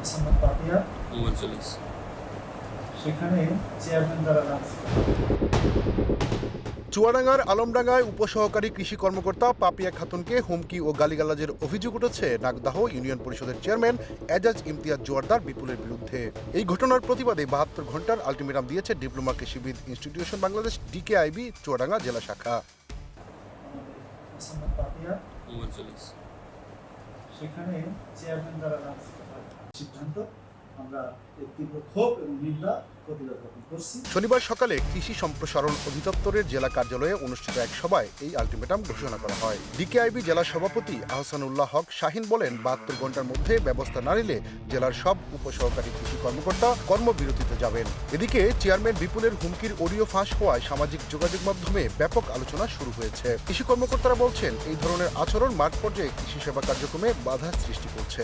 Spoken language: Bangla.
মোসাম্মদ পাপিয়া। মোহাম্মদ জলিস। সেখানে চেয়ারম্যান দ্বারা চুয়াডাঙ্গার আলমডাঙ্গায় উপসহকারী কৃষি কর্মকর্তা পাপিয়া খাতুনকে হুমকি ও গালিগালাজের অভিযোগ উঠেছে নাগদাহ ইউনিয়ন পরিষদের চেয়ারম্যান এজাজ ইমতিয়াজ জোয়ারদার বিপুলের বিরুদ্ধে। এই ঘটনার প্রতিবাদে বাহাত্তর ঘণ্টার আলটিমেটাম দিয়েছে ডিপ্লোমা কৃষিবিদ ইনস্টিটিউশন বাংলাদেশ ডিকেআইবি চুয়াডাঙ্গা জেলা শাখা আমাদের মোসাম্মদ পাপিয়া মোহাম্মদ জলিস সেখানে চেয়ারম্যান দ্বারা সিদ্ধান্ত শনিবার সকালে কৃষি সম্প্রসারণ অধিদপ্তরের জেলা কার্যালয়ে অনুষ্ঠিত এক সভায় এই আলটিমেটাম ঘোষণা করা হয়। ডিকেআইবি জেলা সভাপতি আহসানুল্লাহ হক শাহিন বলেন, বাহাত্তর ঘণ্টার মধ্যে ব্যবস্থা না নিলে জেলার সব উপসহকারী কৃষি কর্মকর্তা কর্মবিরতিতে যাবেন। এদিকে চেয়ারম্যান বিপুলের হুমকির অডিও ফাঁস হওয়ায় সামাজিক যোগাযোগ মাধ্যমে ব্যাপক আলোচনা শুরু হয়েছে। কৃষি কর্মকর্তারা বলছেন, এই ধরনের আচরণ মাঠ পর্যায়ে কৃষি সেবা কার্যক্রমে বাধা সৃষ্টি করছে।